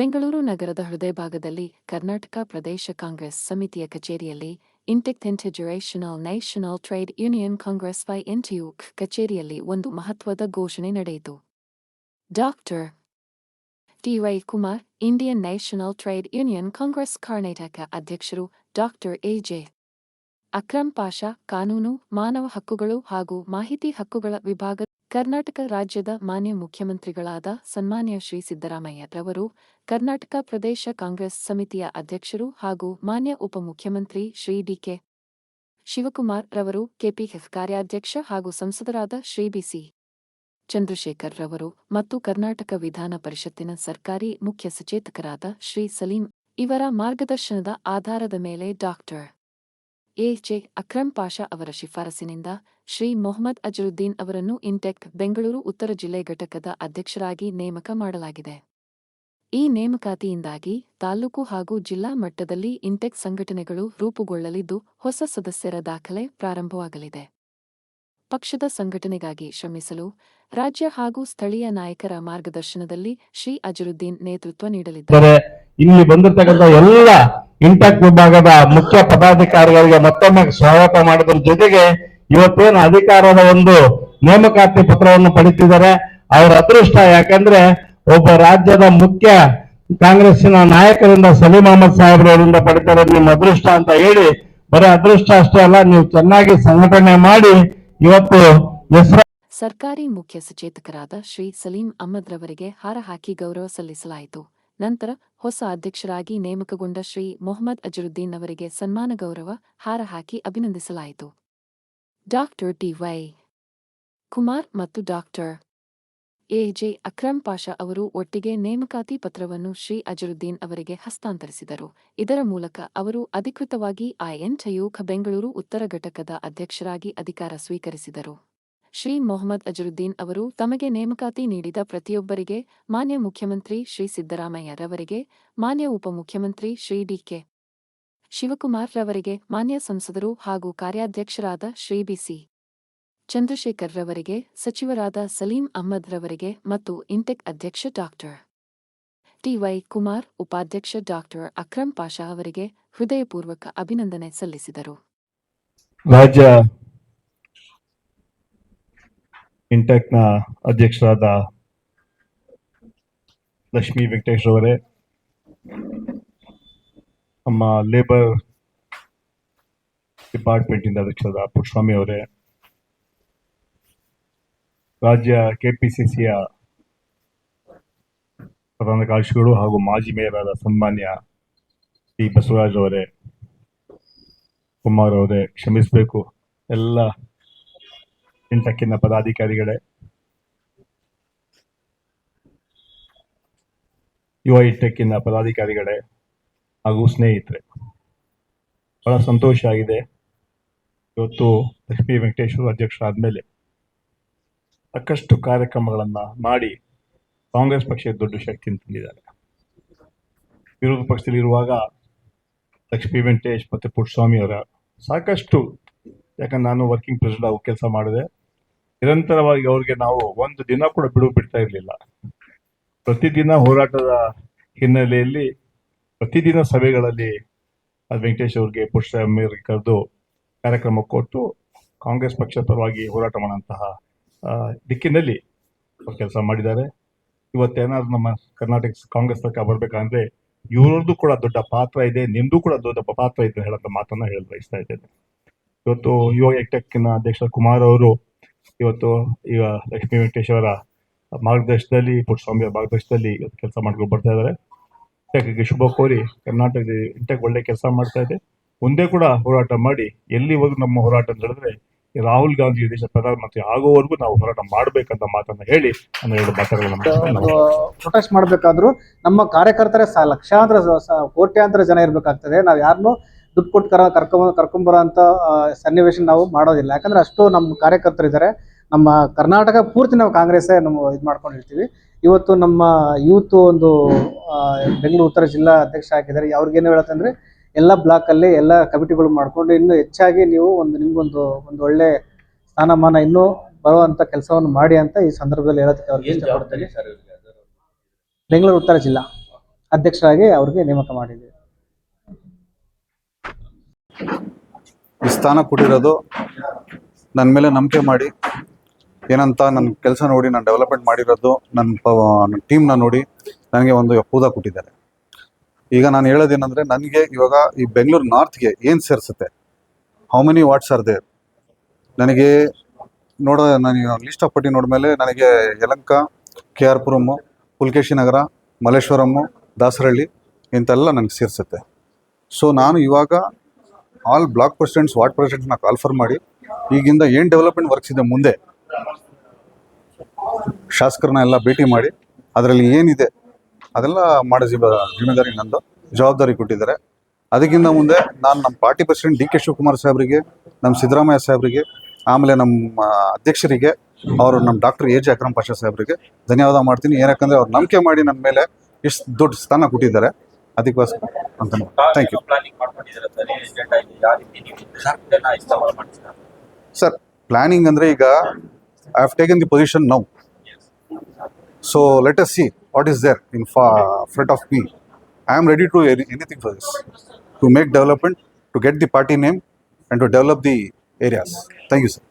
ಬೆಂಗಳೂರು ನಗರದ ಹೃದಯ ಭಾಗದಲ್ಲಿ ಕರ್ನಾಟಕ ಪ್ರದೇಶ ಕಾಂಗ್ರೆಸ್ ಸಮಿತಿಯ ಕಚೇರಿಯಲ್ಲಿ INTUC international national trade union Congress Y NTUC ಕಚೇರಿಯಲ್ಲಿ ಒಂದು ಮಹತ್ವದ ಘೋಷಣೆ ನಡೆಯಿತು. Doctor T. Y. Kumar, Indian national trade union Congress Karnataka ಅಧ್ಯಕ್ಷರು doctor A. J. Akram Pasha, ಕಾನೂನು, ಮಾನವ ಹಕ್ಕುಗಳು ಹಾಗೂ ಮಾಹಿತಿ ಹಕ್ಕುಗಳ ವಿಭಾಗ ಕರ್ನಾಟಕ ರಾಜ್ಯದ ಮಾನ್ಯ ಮುಖ್ಯಮಂತ್ರಿಗಳಾದ ಸನ್ಮಾನ್ಯ ಶ್ರೀ ಸಿದ್ದರಾಮಯ್ಯರವರು, ಕರ್ನಾಟಕ ಪ್ರದೇಶ ಕಾಂಗ್ರೆಸ್ ಸಮಿತಿಯ ಅಧ್ಯಕ್ಷರು ಹಾಗೂ ಮಾನ್ಯ ಉಪಮುಖ್ಯಮಂತ್ರಿ ಶ್ರೀ ಡಿಕೆ ಶಿವಕುಮಾರ್ ರವರು ಕೆಪಿಎಫ್ ಕಾರ್ಯಾಧ್ಯಕ್ಷ ಹಾಗೂ ಸಂಸದರಾದ ಶ್ರೀ ಬಿಸಿ ಚಂದ್ರಶೇಖರ್ ರವರು ಮತ್ತು ಕರ್ನಾಟಕ ವಿಧಾನ ಪರಿಷತ್ತಿನ ಸರ್ಕಾರಿ ಮುಖ್ಯ ಸಚೇತಕರಾದ ಶ್ರೀ ಸಲೀಂ ಇವರ ಮಾರ್ಗದರ್ಶನದ ಆಧಾರದ ಮೇಲೆ ಡಾಕ್ಟರ್ ಎ ಅಕ್ರಮ್ ಪಾಷಾ ಅವರ ಶಿಫಾರಸಿನಿಂದ ಶ್ರೀ ಮೊಹಮ್ಮದ್ ಅಜರುದ್ದೀನ್ ಅವರನ್ನು ಇಂಟೆಕ್, ಬೆಂಗಳೂರು, ಉತ್ತರ ಜಿಲ್ಲೆ ಘಟಕದ ಅಧ್ಯಕ್ಷರಾಗಿ ನೇಮಕ ಮಾಡಲಾಗಿದೆ. ಈ ನೇಮಕಾತಿಯಿಂದಾಗಿ ತಾಲೂಕು ಹಾಗೂ ಜಿಲ್ಲಾ ಮಟ್ಟದಲ್ಲಿ ಇಂಟೆಕ್ ಸಂಘಟನೆಗಳು ರೂಪುಗೊಳ್ಳಲಿದ್ದು, ಹೊಸ ಸದಸ್ಯರ ದಾಖಲೆ ಪ್ರಾರಂಭವಾಗಲಿದೆ. ಪಕ್ಷದ ಸಂಘಟನೆಗಾಗಿ ಶ್ರಮಿಸಲು ರಾಜ್ಯ ಹಾಗೂ ಸ್ಥಳೀಯ ನಾಯಕರ ಮಾರ್ಗದರ್ಶನದಲ್ಲಿ ಶ್ರೀ ಅಜರುದ್ದೀನ್ ನೇತೃತ್ವ ನೀಡಲಿದ್ದಾರೆ. ಇಲ್ಲಿ ಬಂದಿರತಕ್ಕಂಥ ಎಲ್ಲ ಇಂಟೆಕ್ ವಿಭಾಗದ ಮುಖ್ಯ ಪದಾಧಿಕಾರಿಗಳಿಗೆ ಮತ್ತೊಮ್ಮೆ ಸ್ವಾಗತ ಮಾಡೋದ್ರ. ಜೊತೆಗೆ ಇವತ್ತೇನು ಅಧಿಕಾರದ ಒಂದು ನೇಮಕಾತಿ ಪತ್ರವನ್ನು ಪಡಿತಿದ್ದಾರೆ. ಅವರ ಅದೃಷ್ಟ ಯಾಕಂದ್ರೆ ಒಬ್ಬ ರಾಜ್ಯದ ಮುಖ್ಯ ಕಾಂಗ್ರೆಸ್ಸಿನ ನಾಯಕರಿಂದ ಸಲೀಂ ಅಹಮದ್ ಸಾಹೇಬ್ರವರಿಂದ ಪಡಿತಾರೆ. ನಿಮ್ಮ ಅದೃಷ್ಟ ಅಂತ ಹೇಳಿ, ಬರೀ ಅದೃಷ್ಟ ಅಷ್ಟೇ ಅಲ್ಲ, ನೀವು ಚೆನ್ನಾಗಿ ಸಂಘಟನೆ ಮಾಡಿ ಇವತ್ತು ಸರ್ಕಾರಿ ಮುಖ್ಯ ಸಚೇತಕರಾದ ಶ್ರೀ ಸಲೀಂ ಅಹಮದ್ ರವರಿಗೆ ಹಾರ ಹಾಕಿ ಗೌರವ ಸಲ್ಲಿಸಲಾಯಿತು. ನಂತರ ಹೊಸ ಅಧ್ಯಕ್ಷರಾಗಿ ನೇಮಕಗೊಂಡ ಶ್ರೀ ಮೊಹಮ್ಮದ್ ಅಜರುದ್ದೀನ್ ಅವರಿಗೆ ಸನ್ಮಾನ ಗೌರವ, ಹಾರ ಹಾಕಿ ಅಭಿನಂದಿಸಲಾಯಿತು. ಡಾಕ್ಟರ್ ಟಿವೈ ಕುಮಾರ್ ಮತ್ತು ಡಾಕ್ಟರ್ ಎಜೆ ಅಕ್ರಮ್ ಪಾಷಾ ಅವರು ಒಟ್ಟಿಗೆ ನೇಮಕಾತಿ ಪತ್ರವನ್ನು ಶ್ರೀ ಅಜರುದ್ದೀನ್ ಅವರಿಗೆ ಹಸ್ತಾಂತರಿಸಿದರು. ಇದರ ಮೂಲಕ ಅವರು ಅಧಿಕೃತವಾಗಿ ಐಎನ್ಟಿಯುಖ ಬೆಂಗಳೂರು ಉತ್ತರ ಘಟಕದ ಅಧ್ಯಕ್ಷರಾಗಿ ಅಧಿಕಾರ ಸ್ವೀಕರಿಸಿದರು. ಶ್ರೀ ಮೊಹಮ್ಮದ್ ಅಜರುದ್ದೀನ್ ಅವರು ತಮಗೆ ನೇಮಕಾತಿ ನೀಡಿದ ಪ್ರತಿಯೊಬ್ಬರಿಗೆ, ಮಾನ್ಯ ಮುಖ್ಯಮಂತ್ರಿ ಶ್ರೀ ಸಿದ್ದರಾಮಯ್ಯರವರಿಗೆ, ಮಾನ್ಯ ಉಪಮುಖ್ಯಮಂತ್ರಿ ಶ್ರೀ ಡಿಕೆ ಶಿವಕುಮಾರ್ ರವರಿಗೆ, ಮಾನ್ಯ ಸಂಸದರು ಹಾಗೂ ಕಾರ್ಯಾಧ್ಯಕ್ಷರಾದ ಶ್ರೀ ಬಿಸಿ ಚಂದ್ರಶೇಖರ್ ರವರಿಗೆ, ಸಚಿವರಾದ ಸಲೀಂ ಅಹ್ಮದ್ ರವರಿಗೆ ಮತ್ತು ಇಂಟೆಕ್ ಅಧ್ಯಕ್ಷ ಡಾಕ್ಟರ್ ಟಿವೈ ಕುಮಾರ್, ಉಪಾಧ್ಯಕ್ಷ ಡಾಕ್ಟರ್ ಅಕ್ರಮ್ ಪಾಷಾ ಅವರಿಗೆ ಹೃದಯಪೂರ್ವಕ ಅಭಿನಂದನೆ ಸಲ್ಲಿಸಿದರು. ಇಂಟೆಕ್ನ ಅಧ್ಯಕ್ಷರಾದ ಲಕ್ಷ್ಮಿ ವೆಂಕಟೇಶ್ ಅವರೇ ನಮ್ಮ ಲೇಬರ್ ಡಿಪಾರ್ಟ್ಮೆಂಟಿಂದ ಅಧ್ಯಕ್ಷರಾದ ಪುಟ್ಟಸ್ವಾಮಿ ಅವರೇ, ರಾಜ್ಯ ಕೆಪಿಸಿಸಿಯ ಪ್ರಧಾನ ಕಾರ್ಯದರ್ಶಿಗಳು ಹಾಗೂ ಮಾಜಿ ಮೇಯರಾದ ಸನ್ಮಾನ್ಯ ಟಿ ಬಸವರಾಜ್ ಅವರೇ, ಕುಮಾರ್ ಅವರೇ, ಕ್ಷಮಿಸಬೇಕು. ಎಲ್ಲ ಇಂಟಕ್ಕಿನ ಪದಾಧಿಕಾರಿಗಳೇ. ಯುವ ಇಟ್ಟಕ್ಕಿನ ಪದಾಧಿಕಾರಿಗಳೇ ಹಾಗೂ ಸ್ನೇಹಿತರೆ, ಬಹಳ ಸಂತೋಷ ಆಗಿದೆ. ಇವತ್ತು ಲಕ್ಷ್ಮೀ ವೆಂಕಟೇಶ್ವರ ಅಧ್ಯಕ್ಷರಾದ್ಮೇಲೆ ಸಾಕಷ್ಟು ಕಾರ್ಯಕ್ರಮಗಳನ್ನ ಮಾಡಿ ಕಾಂಗ್ರೆಸ್ ಪಕ್ಷಕ್ಕೆ ದೊಡ್ಡ ಶಕ್ತಿ ತಂದಿದ್ದಾರೆ. ವಿರೋಧ ಪಕ್ಷದಲ್ಲಿರುವಾಗ ಲಕ್ಷ್ಮೀ ವೆಂಕಟೇಶ್ ಮತ್ತೆ ಪುಟ್ಟಸ್ವಾಮಿ ಅವರ ಸಾಕಷ್ಟು, ಯಾಕಂದ್ರೆ ನಾನು ವರ್ಕಿಂಗ್ ಪ್ರೆಸಿಡೆಂಟ್ ಆಗಿ ಕೆಲಸ ಮಾಡಿದೆ. ನಿರಂತರವಾಗಿ ಅವ್ರಿಗೆ ನಾವು ಒಂದು ದಿನ ಕೂಡ ಬಿಡುವು ಬಿಡ್ತಾ ಇರಲಿಲ್ಲ. ಪ್ರತಿದಿನ ಹೋರಾಟದ ಹಿನ್ನೆಲೆಯಲ್ಲಿ, ಪ್ರತಿದಿನ ಸಭೆಗಳಲ್ಲಿ ವೆಂಕಟೇಶ್ ಅವ್ರಿಗೆ ಪುರುಷ ಅವರಿಗೆ ಕರೆದು ಕಾರ್ಯಕ್ರಮ ಕೊಟ್ಟು ಕಾಂಗ್ರೆಸ್ ಪಕ್ಷ ಪರವಾಗಿ ಹೋರಾಟ ಮಾಡುವಂತಹ ದಿಕ್ಕಿನಲ್ಲಿ ಕೆಲಸ ಮಾಡಿದ್ದಾರೆ. ಇವತ್ತೇನಾದ್ರು ನಮ್ಮ ಕರ್ನಾಟಕ ಕಾಂಗ್ರೆಸ್ ಪಕ್ಷ ಬರ್ಬೇಕಂದ್ರೆ ಇವ್ರದ್ದು ಕೂಡ ದೊಡ್ಡ ಪಾತ್ರ ಇದೆ, ನಿಮ್ದು ಕೂಡ ದೊಡ್ಡ ಪಾತ್ರ ಇದೆ ಹೇಳಂತ ಮಾತನ್ನ ಹೇಳ ಬಯಸ್ತಾ ಇದ್ದೇನೆ. ಇವತ್ತು ಯುವ ಎಕ್ಟೆಕ್ನ ಅಧ್ಯಕ್ಷ ಕುಮಾರ್ ಅವರು ಇವತ್ತು ಈಗ ಲಕ್ಷ್ಮೀ ವೆಂಕಟೇಶ್ ಅವರ ಮಾರ್ಗದರ್ಶನದಲ್ಲಿ ಪುಟ್ಟಸ್ವಾಮಿಯ ಮಾರ್ಗದರ್ಶನದಲ್ಲಿ ಕೆಲಸ ಮಾಡ್ಕೊಂಡು ಬರ್ತಾ ಇದ್ದಾರೆ ಇಂಟೆಕ್ಗೆ ಶುಭ ಕೋರಿ ಕರ್ನಾಟಕದ ಇಂಟೆಕ್ ಒಳ್ಳೆ ಕೆಲಸ ಮಾಡ್ತಾ ಇದೆ ಮುಂದೆ ಕೂಡ ಹೋರಾಟ ಮಾಡಿ ಎಲ್ಲಿವರೆಗೂ ನಮ್ಮ ಹೋರಾಟ ಅಂತ ಹೇಳಿದ್ರೆ ರಾಹುಲ್ ಗಾಂಧಿ ದೇಶ ಪ್ರಧಾನಮಂತ್ರಿ ಆಗೋವರೆಗೂ ನಾವು ಹೋರಾಟ ಮಾಡ್ಬೇಕಂತ ಮಾತನ್ನ ಹೇಳಿ ನಾನು ಎರಡು ಮಾತುಗಳನ್ನ. ಪ್ರೊಟೆಸ್ಟ್ ಮಾಡಬೇಕಾದ್ರೂ ನಮ್ಮ ಕಾರ್ಯಕರ್ತರೇ ಲಕ್ಷಾಂತರ ಕೋಟ್ಯಾಂತರ ಜನ ಇರಬೇಕಾಗ್ತದೆ ನಾವು ಯಾರನ್ನೂ ದುಡ್ಡು ಕೊಟ್ಟು ಕರ ಕರ್ಕೊಂಬ ಕರ್ಕೊಂಬರೋ ಅಂತ ಸನ್ನಿವೇಶ ನಾವು ಮಾಡೋದಿಲ್ಲ. ಯಾಕಂದ್ರೆ ಅಷ್ಟು ನಮ್ಮ ಕಾರ್ಯಕರ್ತರಿದ್ದಾರೆ ನಮ್ಮ ಕರ್ನಾಟಕ ಪೂರ್ತಿ ನಾವು ಕಾಂಗ್ರೆಸ್ಸೇ ನಮ್ಮ ಇದು ಮಾಡ್ಕೊಂಡಿರ್ತೀವಿ. ಇವತ್ತು ನಮ್ಮ ಯೂತ್ ಒಂದು ಬೆಂಗಳೂರು ಉತ್ತರ ಜಿಲ್ಲಾ ಅಧ್ಯಕ್ಷ ಆಗಿದ್ದಾರೆ. ಅವ್ರಿಗೇನು ಹೇಳತ್ತಂದ್ರೆ ಎಲ್ಲ ಬ್ಲಾಕಲ್ಲಿ ಎಲ್ಲ ಕಮಿಟಿಗಳು ಮಾಡ್ಕೊಂಡು ಇನ್ನೂ ಹೆಚ್ಚಾಗಿ ನೀವು ಒಂದು ನಿಮ್ಗೊಂದು ಒಂದು ಒಳ್ಳೆ ಸ್ಥಾನಮಾನ ಇನ್ನೂ ಬರುವಂತ ಕೆಲಸವನ್ನು ಮಾಡಿ ಅಂತ ಈ ಸಂದರ್ಭದಲ್ಲಿ ಹೇಳೋದಕ್ಕೆ ಅವ್ರಿಗೆ ಇಷ್ಟಪಡ್ತೀನಿ. ಬೆಂಗಳೂರು ಉತ್ತರ ಜಿಲ್ಲಾ ಅಧ್ಯಕ್ಷರಾಗಿ ಅವ್ರಿಗೆ ನೇಮಕ ಮಾಡಿದ್ದೀವಿ. ಈ ಸ್ಥಾನ ಕೊಟ್ಟಿರೋದು ನನ್ನ ಮೇಲೆ ನಂಬಿಕೆ ಮಾಡಿ. ಏನಂತ ನನ್ನ ಕೆಲಸ ನೋಡಿ, ನಾನು ಡೆವಲಪ್ಮೆಂಟ್ ಮಾಡಿರೋದು ನನ್ನ ಪ ನನ್ನ ಟೀಮ್ನ ನೋಡಿ ನನಗೆ ಒಂದು ಹೂದ ಕೊಟ್ಟಿದ್ದಾರೆ. ಈಗ ನಾನು ಹೇಳೋದೇನಂದರೆ ನನಗೆ ಇವಾಗ ಈ ಬೆಂಗಳೂರು ನಾರ್ತ್ಗೆ ಏನು ಸೇರಿಸುತ್ತೆ? How many wards are there ನನಗೆ ನೋಡೋ, ನಾನು ಲಿಸ್ಟ್ ಆಫ್ ಪಟ್ಟಿ ನೋಡಿದ್ಮೇಲೆ ನನಗೆ ಯಲಂಕ ಕೆ ಆರ್ ಪುರಮ್ಮು ಪುಲ್ಕೇಶಿ ನಗರ ಮಲ್ಲೇಶ್ವರಮ್ಮು ದಾಸರಹಳ್ಳಿ ಇಂಥೆಲ್ಲ ನನಗೆ ಸೇರಿಸುತ್ತೆ. ಸೊ ನಾನು ಇವಾಗ ಆಲ್ ಬ್ಲಾಕ್ ಪ್ರೆಸಿಡೆಂಟ್ಸ್ ವಾರ್ಡ್ ಪ್ರೆಸಿಡೆಂಟ್ಸ್ನ ಕಾಲ್ಫರ್ ಮಾಡಿ. ಈಗಿಂದ ಏನು ಡೆವಲಪ್ಮೆಂಟ್ ವರ್ಕ್ಸ್ ಇದೆ ಮುಂದೆ? ಶಾಸಕರನ್ನ ಎಲ್ಲ ಭೇಟಿ ಮಾಡಿ. ಅದರಲ್ಲಿ ಏನಿದೆ? ಅದೆಲ್ಲ ಮಾಡೋ ಜಿಬ ಜಿಮ್ಮೆದಾರಿ ನಂದು. ಜವಾಬ್ದಾರಿ ಕೊಟ್ಟಿದ್ದಾರೆ. ಅದಕ್ಕಿಂತ ಮುಂದೆ ನಾನು ನಮ್ಮ party president D K Shivakumar ಸಾಹೇಬರಿಗೆ, ನಮ್ಮ ಸಿದ್ದರಾಮಯ್ಯ ಸಾಹೇಬರಿಗೆ, ಆಮೇಲೆ ನಮ್ಮ ಅಧ್ಯಕ್ಷರಿಗೆ, ಅವರು ನಮ್ಮ doctor A J Akram Pasha ಸಾಹೇಬರಿಗೆ ಧನ್ಯವಾದ ಮಾಡ್ತೀನಿ. ಏನಕ್ಕಂದ್ರೆ ಅವ್ರು ನಂಬಿಕೆ ಮಾಡಿ ನನ್ನ ಮೇಲೆ ಇಷ್ಟು ದೊಡ್ಡ ಸ್ಥಾನ ಕೊಟ್ಟಿದ್ದಾರೆ. ಅದಕ್ಕೋಸ್ಕರ. ಅಂತ ಥ್ಯಾಂಕ್ ಯು ಪ್ಲಾನಿಂಗ್ ಮಾಡ್ಕೊಂಡಿದ್ದೀರಾ ಸರ್ ಏಜೆಂಟ್ ಆಗಿ ಯಾವ ರೀತಿ ನೀವು ಇದನ್ನ ಇಷ್ಟಪಡ ಮಾಡ್ತೀರಾ ಸರ್ ಪ್ಲಾನಿಂಗ್ ಅಂದರೆ ಈಗ I have taken the position now so let us see what is there in ಫಾ front of me I am ready to anything for this to make development to get the party name and to develop the areas thank you sir